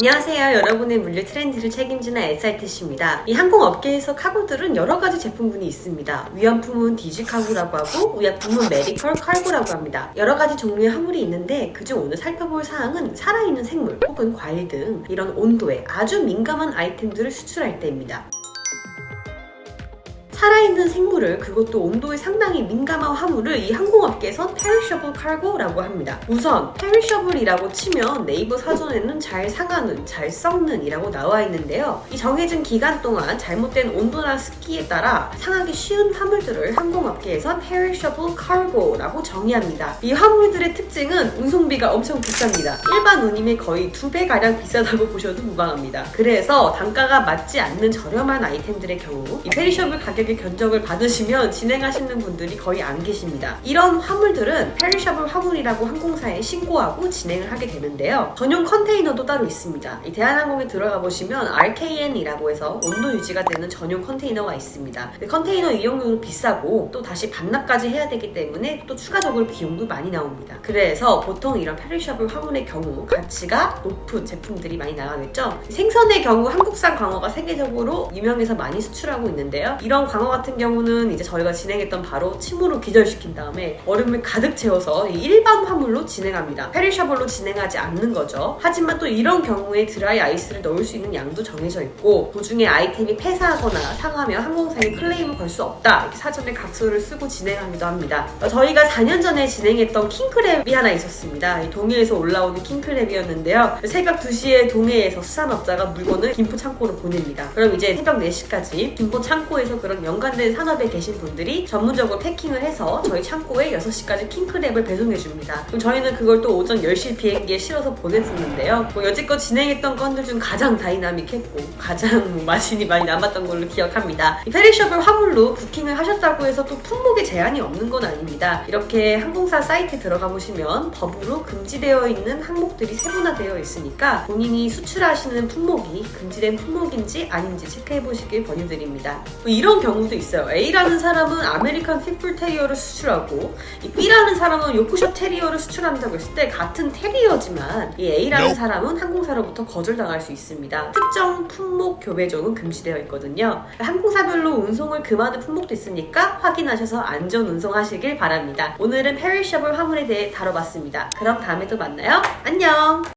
안녕하세요. 여러분의 물류 트렌드를 책임지는 SRTC입니다. 이 항공업계에서 카고들은 여러 가지 제품군이 있습니다. 위안품은 디지카고라고 하고 의약품은 메디컬 칼고라고 합니다. 여러 가지 종류의 화물이 있는데 그중 오늘 살펴볼 사항은 살아있는 생물 혹은 과일 등 이런 온도에 아주 민감한 아이템들을 수출할 때입니다. 살아있는 생물을 그것도 온도에 상당히 민감한 화물을 이 항공업계에선 perishable cargo라고 합니다. 우선 perishable이라고 치면 네이버 사전에는 잘 상하는, 잘 썩는 이라고 나와 있는데요. 이 정해진 기간 동안 잘못된 온도나 습기에 따라 상하기 쉬운 화물들을 항공업계에선 perishable cargo라고 정의합니다. 이 화물들의 특징은 운송비가 엄청 비쌉니다. 일반 운임의 거의 두 배 가량 비싸다고 보셔도 무방합니다. 그래서 단가가 맞지 않는 저렴한 아이템들의 경우 이 페리셔블 가격 의 견적을 받으시면 진행하시는 분들이 거의 안 계십니다. 이런 화물들은 페리셔블 화물이라고 항공사에 신고하고 진행을 하게 되는데요. 전용 컨테이너도 따로 있습니다. 이 대한항공에 들어가 보시면 RKN이라고 해서 온도 유지가 되는 전용 컨테이너가 있습니다. 근데 컨테이너 이용료도 비싸고 또 다시 반납까지 해야 되기 때문에 또 추가적으로 비용도 많이 나옵니다. 그래서 보통 이런 페리셔블 화물의 경우 가치가 높은 제품들이 많이 나가겠죠. 생선의 경우 한국산 광어가 세계적으로 유명해서 많이 수출하고 있는데요. 이런 광어 같은 경우는 이제 저희가 진행했던 바로 침으로 기절시킨 다음에 얼음을 가득 채워서 이 일반 화물로 진행합니다. 페리셔블로 진행하지 않는 거죠. 하지만 또 이런 경우에 드라이 아이스를 넣을 수 있는 양도 정해져 있고 도중에 아이템이 폐사하거나 상하면 항공사에 클레임을 걸 수 없다. 이렇게 사전에 각서를 쓰고 진행하기도 합니다. 어, 저희가 4년 전에 진행했던 킹크랩이 하나 있었습니다. 이 동해에서 올라오는 킹크랩이었는데요. 새벽 2시에 동해에서 수산업자가 물건을 김포 창고로 보냅니다. 그럼 이제 새벽 4시까지 김포 창고에서 그런 연관된 산업에 계신 분들이 전문적으로 패킹을 해서 저희 창고에 6시까지 킹크랩을 배송해 줍니다. 그럼 저희는 그걸 또 오전 10시 비행기에 실어서 보냈었는데요. 뭐 여지껏 진행했던 건들 중 가장 다이나믹했고 가장 뭐 마진이 많이 남았던 걸로 기억합니다. 이 페리셔블 화물로 부킹을 하셨다고 해서 또 품목에 제한이 없는 건 아닙니다. 이렇게 항공사 사이트에 들어가 보시면 법으로 금지되어 있는 항목들이 세분화되어 있으니까 본인이 수출하시는 품목이 금지된 품목인지 아닌지 체크해 보시길 권유드립니다. 뭐 이런 경우 도 있어요. A라는 사람은 아메리칸 핏불 테리어를 수출하고 이 B라는 사람은 요크셔 테리어를 수출한다고 했을 때 같은 테리어지만 이 A라는. 사람은 항공사로부터 거절당할 수 있습니다. 특정 품목 교배종은 금지되어 있거든요. 항공사별로 운송을 금하는 품목도 있으니까 확인하셔서 안전 운송하시길 바랍니다. 오늘은 페리셔블 화물에 대해 다뤄봤습니다. 그럼 다음에 또 만나요. 안녕!